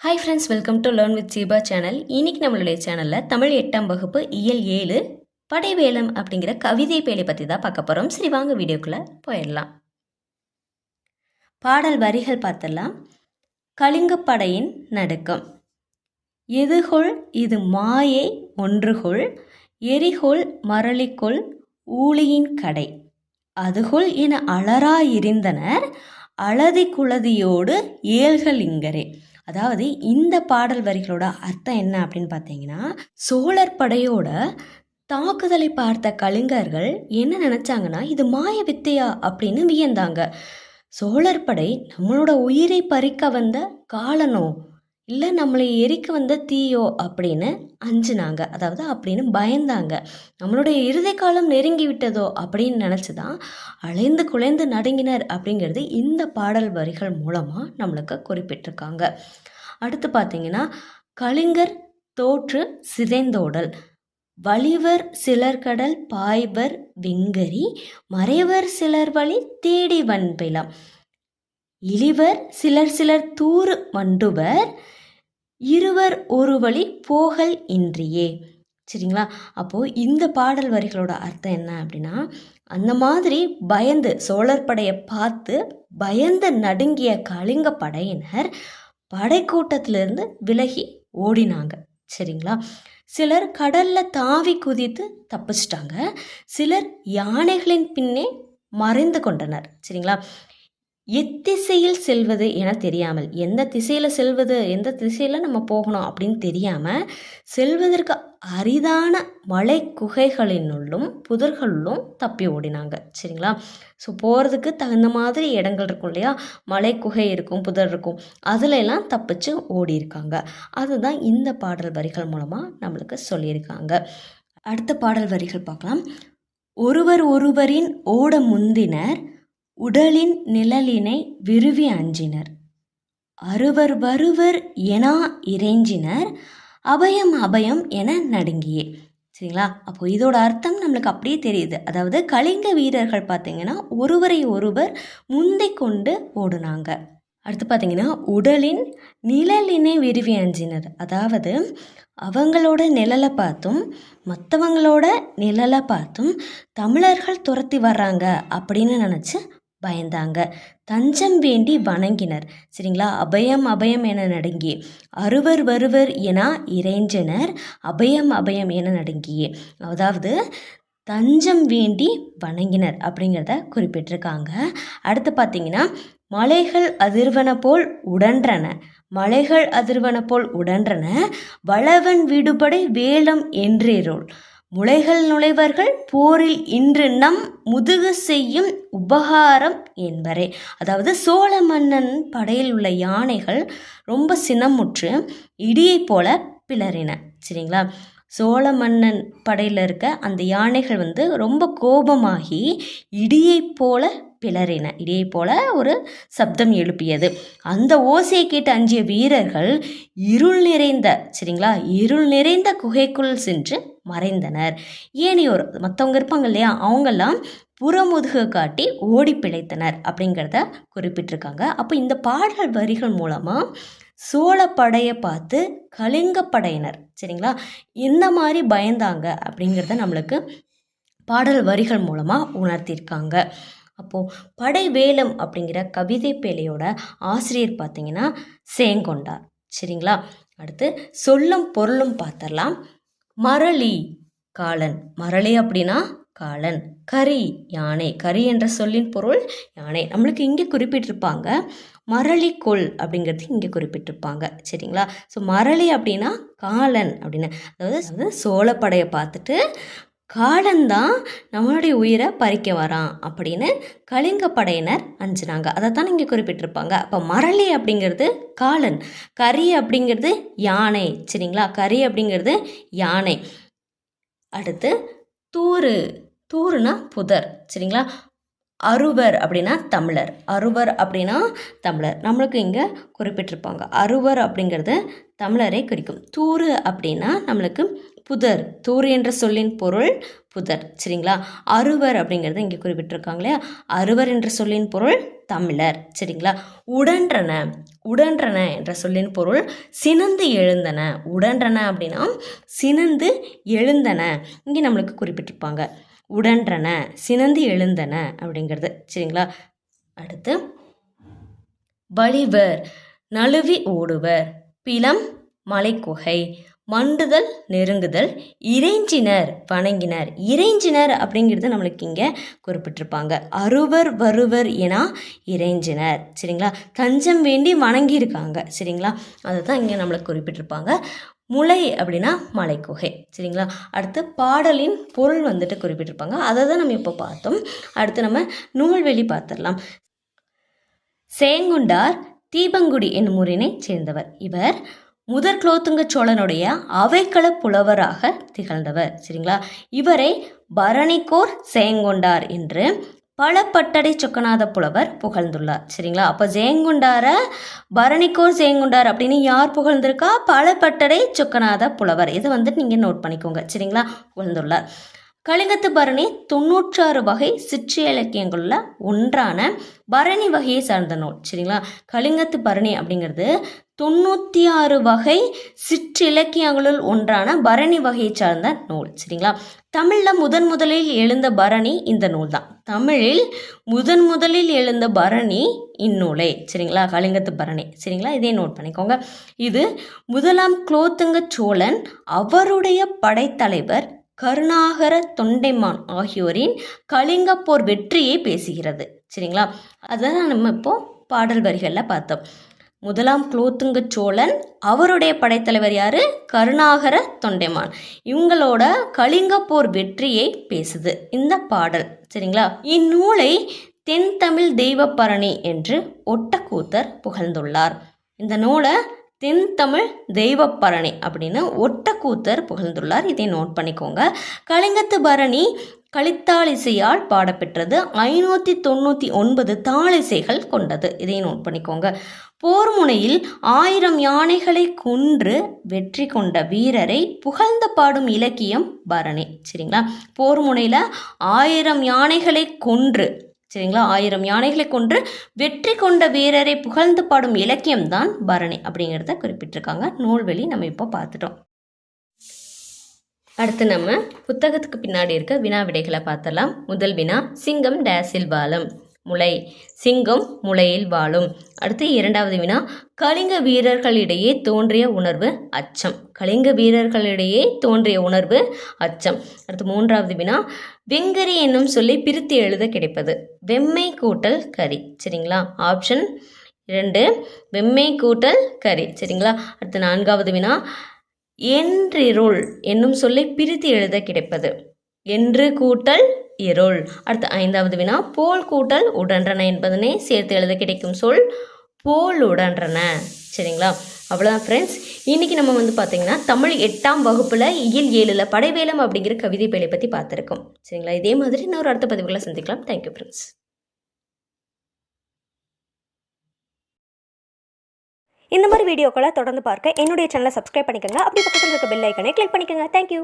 Hi friends welcome to learn with Seeba channel இன்னைக்கு நம்மளுடைய சேனலில் தமிழ் எட்டாம் வகுப்பு இயல் ஏழு படைவேலம் அப்படிங்கிற கவிதை பேலை பற்றி தான் பார்க்க போகிறோம் சரி வாங்க வீடியோக்குள்ளே போயிடலாம். பாடல் வரிகள் பார்த்தலாம். கலிங்கப்படையின் நடுக்கம். எதுகொள் இது மாயை ஒன்றுகொள் எரிகொள் மரளிக்கொள் ஊழியின் கடை. அதுகொள் என அலராயிருந்தனர் அழதி குளதியோடு ஏழ்கள் இங்கரே. அதாவது இந்த பாடல் வரிகளோட அர்த்தம் என்ன அப்படின்னு பார்த்தீங்கன்னா சோழர் படையோட தாக்குதலை பார்த்த கலிங்கர்கள் என்ன நினச்சாங்கன்னா இது மாய வித்தையா அப்படின்னு வியந்தாங்க. சோழர் படை நம்மளோட உயிரை பறிக்க வந்த காலனோ இல்லை நம்மளை எரிக்க வந்த தீயோ அப்படின்னு அஞ்சுனாங்க. அதாவது அப்படின்னு பயந்தாங்க. நம்மளுடைய இறுதி காலம் நெருங்கி விட்டதோ அப்படின்னு நினச்சி தான் அலைந்து குலைந்து நடுங்கினர் அப்படிங்கிறது இந்த பாடல் வரிகள் மூலமாக நம்மளுக்கு குறிப்பிட்டிருக்காங்க. அடுத்து பார்த்தீங்கன்னா கலிங்கர் தோற்று சிதைந்தோடல். வலிவர் சிலர்கடல் பாய்வர் வெங்கரி மறைவர் சிலர் வழி தேடி வன்பிலம் இழிவர் சிலர் சிலர் தூறு மண்டுவர் இருவர் ஒரு வழி போகல் இன்றியே. சரிங்களா? அப்போது இந்த பாடல் வரிகளோட அர்த்தம் என்ன அப்படின்னா அந்த மாதிரி பயந்து சோழர் படையை பார்த்து பயந்து நடுங்கிய கலிங்க படையினர் படைக்கூட்டத்திலிருந்து விலகி ஓடினாங்க. சரிங்களா? சிலர் கடலில் தாவி குதித்து தப்பிச்சிட்டாங்க. சிலர் யானைகளின் பின்னே மறைந்து கொண்டனர். சரிங்களா? எத்திசையில் செல்வது என தெரியாமல் எந்த திசையில் செல்வது எந்த திசையில் நம்ம போகணும் அப்படின்னு தெரியாமல் செல்வதற்கு அரிதான மலை குகைகளினுள்ளும் புதர்களுள்ளும் தப்பி ஓடினாங்க. சரிங்களா? ஸோ போகிறதுக்கு தகுந்த மாதிரி இடங்கள் இருக்கும் இல்லையா? மலை குகை இருக்கும் புதர் இருக்கும். அதில் எல்லாம் தப்பிச்சு ஓடி இருக்காங்க அதுதான் இந்த பாடல் வரிகள் மூலமாக நம்மளுக்கு சொல்லியிருக்காங்க. அடுத்த பாடல் வரிகள் பார்க்கலாம். ஒருவர் ஒருவரின் ஓட முந்தினர் உடலின் நிழலினை விருவி அஞ்சினர். அருவர் வருவர் எனா இறைஞ்சினர். அபயம் அபயம் என நடுங்கியே. சரிங்களா? அப்போ இதோட அர்த்தம் நம்மளுக்கு அப்படியே தெரியுது. அதாவது கலிங்க வீரர்கள் பார்த்தீங்கன்னா ஒருவரை ஒருவர் முந்தை கொண்டு ஓடுனாங்க. அடுத்து பார்த்தீங்கன்னா உடலின் நிழலினை விருவி அஞ்சினர். அதாவது அவங்களோட நிழலை பார்த்தும் மற்றவங்களோட நிழலை பார்த்தும் தமிழர்கள் துரத்தி வர்றாங்க அப்படின்னு நினச்சி பயந்தாங்க. தஞ்சம் வேண்டி வணங்கினர். சரிங்களா? அபயம் அபயம் என நடுங்கி அருவர் வருவர் என இறைஞ்சனர். அபயம் அபயம் என நடுங்கியே. அதாவது தஞ்சம் வேண்டி வணங்கினர் அப்படிங்கிறத குறிப்பிட்டிருக்காங்க. அடுத்து பார்த்தீங்கன்னா மலைகள் அதிர்வன போல் உடன்றன. மலைகள் அதிர்வன போல் உடன்றன. வளவன் விடுபடை வேலம் என்றேரோள். முளைகள் நுழைவர்கள் போரில் இன்று நம் முதுகு செய்யும் உபகாரம் என்பரே. அதாவது சோழ மன்னன் படையில் உள்ள யானைகள் ரொம்ப சினமுற்று இடியைப் போல பிளறின. சரிங்களா? சோழ மன்னன் படையில் இருக்க அந்த யானைகள் வந்து ரொம்ப கோபமாகி இடியைப் போல பிளறின. இதே போல ஒரு சப்தம் எழுப்பியது. அந்த ஓசையை கேட்டு அஞ்சிய வீரர்கள் இருள் நிறைந்த சரிங்களா? இருள் நிறைந்த குகைக்குள் சென்று மறைந்தனர். ஏனையோர் மற்றவங்க இருப்பாங்க இல்லையா? அவங்கெல்லாம் புறமுதுகு காட்டி ஓடி பிழைத்தனர் அப்படிங்கிறத குறிப்பிட்டிருக்காங்க. அப்போ இந்த பாடல் வரிகள் மூலமாக சோழ படையை பார்த்து கலிங்க படையினர் சரிங்களா? இந்த மாதிரி பயந்தாங்க அப்படிங்கிறத நம்மளுக்கு பாடல் வரிகள் மூலமாக உணர்த்தியிருக்காங்க அப்போது படைவேலம் அப்படிங்கிற கவிதை பேழையோட ஆசிரியர் பார்த்தீங்கன்னா சேங்கொண்டார். சரிங்களா? அடுத்து சொல்லும் பொருளும் பார்த்தரலாம் மரளி காலன். மரளி அப்படின்னா காலன். கரி யானை. கரி என்ற சொல்லின் பொருள் யானை. நம்மளுக்கு இங்கே குறிப்பிட்டிருப்பாங்க. மரளி கொள் அப்படிங்கிறது இங்கே குறிப்பிட்டிருப்பாங்க. சரிங்களா? ஸோ மரளி அப்படின்னா காலன் அப்படின்னு. அதாவது சோழப்படையை பார்த்துட்டு காலந்தான் நம்மளுடைய உயிரை பறிக்க வரான் அப்படின்னு கலிங்க படையினர் அஞ்சுனாங்க. அதை தான் இங்கே குறிப்பிட்டிருப்பாங்க. அப்போ மரளி அப்படிங்கிறது காலன் கரி அப்படிங்கிறது யானை சரிங்களா? கரி அப்படிங்கிறது யானை. அடுத்து தூறு தூறுனா புதர் சரிங்களா? அருவர் அப்படின்னா தமிழர். அருவர் அப்படின்னா தமிழர். நம்மளுக்கு இங்கே குறிப்பிட்டிருப்பாங்க. அருவர் அப்படிங்கிறது தமிழரை குறிக்கும். தூறு அப்படின்னா நம்மளுக்கு புதர் தூர் என்ற சொல்லின் பொருள் புதர் சரிங்களா? அறுவர் அப்படிங்கிறத இங்கே குறிப்பிட்டிருக்காங்க இல்லையா? அறுவர் என்ற சொல்லின் பொருள் தமிழர் சரிங்களா? உடன்றன உடன்றன என்ற சொல்லின் பொருள் சினந்து எழுந்தன. உடன்றன அப்படின்னா சினந்து எழுந்தன. இங்கே நம்மளுக்கு குறிப்பிட்டிருப்பாங்க. உடன்றன சினந்து எழுந்தன அப்படிங்கிறது சரிங்களா? அடுத்து வழிவர் நழுவி ஓடுவர் பிலம் மலைக்குகை. மண்டுதல் நெருங்குதல் இறைஞ்சினர் வணங்கினர். இறைஞ்சினர் அப்படிங்கிறது நம்மளுக்கு இங்கே குறிப்பிட்டிருப்பாங்க. அறுவர் வருவர் என இறைஞ்சினர். சரிங்களா? தஞ்சம் வேண்டி வணங்கியிருக்காங்க. சரிங்களா? அதை தான் இங்கே நம்மளுக்கு குறிப்பிட்டிருப்பாங்க. முளை அப்படின்னா மலைக்குகை. சரிங்களா? அடுத்து பாடலின் பொருள் வந்துட்டு குறிப்பிட்டிருப்பாங்க. அதை தான் நம்ம இப்போ பார்த்தோம். அடுத்து நம்ம நூல்வெளி பார்த்துடலாம். சேங்குண்டார் தீபங்குடி என்னும் ஊரினை சேர்ந்தவர். இவர் முதற் குலோத்துங்க சோழனுடைய அவைக்கள புலவராக திகழ்ந்தவர். சரிங்களா? இவரை பரணிக்கோர் சேங்கொண்டார் என்று பல பட்டடை சொக்கநாத புலவர் புகழ்ந்துள்ளார். சரிங்களா? அப்போ ஜெயங்கொண்டாரை பரணிக்கோர் ஜெயங்குண்டார் அப்படின்னு யார் புகழ்ந்திருக்கா? பல பட்டடை சொக்கநாத புலவர். இதை வந்துட்டு நீங்கள் நோட் பண்ணிக்கோங்க. சரிங்களா? புகழ்ந்துள்ளார். கலிங்கத்து பரணி தொண்ணூற்றாறு வகை சிற்று இலக்கியங்களில் ஒன்றான பரணி வகையை சார்ந்த நூல். சரிங்களா? கலிங்கத்து பரணி அப்படிங்கிறது தொண்ணூற்றி ஆறு வகை சிற்றிலக்கியங்களுள் ஒன்றான பரணி வகையை சார்ந்த நூல். சரிங்களா? தமிழில் முதன் முதலில் எழுந்த பரணி இந்த நூல் தான் தமிழில் முதன் முதலில் எழுந்த பரணி இந்நூலே. சரிங்களா? கலிங்கத்து பரணி. சரிங்களா? இதே நோட் பண்ணிக்கோங்க. இது முதலாம் குலோத்துங்க சோழன் அவருடைய படைத்தலைவர் கருணாகர தொண்டைமான் ஆகியோரின் கலிங்கப்போர் வெற்றியை பேசுகிறது. சரிங்களா? அதான் நம்ம இப்போ பாடல் வரிகளில் பார்த்தோம். முதலாம் குலோத்துங்க சோழன் அவருடைய படைத்தலைவர் யாரு? கருணாகர தொண்டைமான். இவங்களோட கலிங்கப்போர் வெற்றியை பேசுது இந்த பாடல். சரிங்களா? இந்நூலை தென்தமிழ் தெய்வப்பரணி என்று ஒட்டக்கூத்தர் புகழ்ந்துள்ளார். இந்த நூலை தென்தமிழ் தெய்வப்பரணி அப்படின்னு ஒட்டக்கூத்தர் புகழ்ந்துள்ளார். இதை நோட் பண்ணிக்கோங்க. கலிங்கத்து பரணி கலித்தாளிசையால் பாடப்பெற்றது. ஐநூற்றி தொண்ணூற்றி ஒன்பது தாளிசைகள் கொண்டது. இதை நோட் பண்ணிக்கோங்க. போர் முனையில் ஆயிரம் யானைகளை கொன்று வெற்றி கொண்ட வீரரை புகழ்ந்து பாடும் இலக்கியம் பரணி. சரிங்களா? போர் முனையில் ஆயிரம் யானைகளை கொன்று சரிங்களா? ஆயிரம் யானைகளை கொன்று வெற்றி கொண்ட வீரரை புகழ்ந்து பாடும் இலக்கியம்தான் பரணி அப்படிங்கிறத குறிப்பிட்டிருக்காங்க. நூல்வெளி நம்ம இப்போ பார்த்துட்டோம். அடுத்து நம்ம புத்தகத்துக்கு பின்னாடி இருக்க வினா விடைகளை பார்த்தலாம் முதல் வினா சிங்கம் டேசில் பாலம். முளை. சிங்கம் முளையில் வாழும். அடுத்து இரண்டாவது வினா கலிங்க வீரர்களிடையே தோன்றிய உணர்வு அச்சம். கலிங்க வீரர்களிடையே தோன்றிய உணர்வு அச்சம். அடுத்து மூன்றாவது வினா வெங்கரி என்னும் சொல்லி பிரித்து எழுத கிடைப்பது. வெம்மை கூட்டல் கறி. சரிங்களா? ஆப்ஷன் இரண்டு வெம்மை கூட்டல் கறி. சரிங்களா? அடுத்து நான்காவது வினா என்றிருள் என்னும் சொல்லை பிரித்து எழுத கிடைப்பது. என்று கூட்டல் இருள் அடுத்து ஐந்தாவது வினா போல் கூட்டல் உடன்றன என்பதனை சேர்த்து எழுத கிடைக்கும் சொல் போல் உடன்றன. சரிங்களா? அவ்வளோதான் ஃப்ரெண்ட்ஸ் இன்றைக்கி நம்ம வந்து பார்த்திங்கன்னா தமிழ் எட்டாம் வகுப்பில் இயல் ஏழில் படைவேலம் அப்படிங்கிற கவிதை பேழை பற்றி பார்த்துருக்கோம் சரிங்களா? இதே மாதிரி நான் ஒரு அடுத்த பதிவுகளை சந்திக்கலாம். தேங்க்யூ ஃப்ரெண்ட்ஸ் இந்த மாதிரி வீடியோக்களை தொடர்ந்து பார்க்க என்னுடைய சேனலை சப்ஸ்கிரைப் பண்ணிக்கோங்க. அப்படி பக்கத்தில் இருக்க பெல் ஐக்கனை கிளிக் பண்ணிக்கோங்க. தேங்க்யூ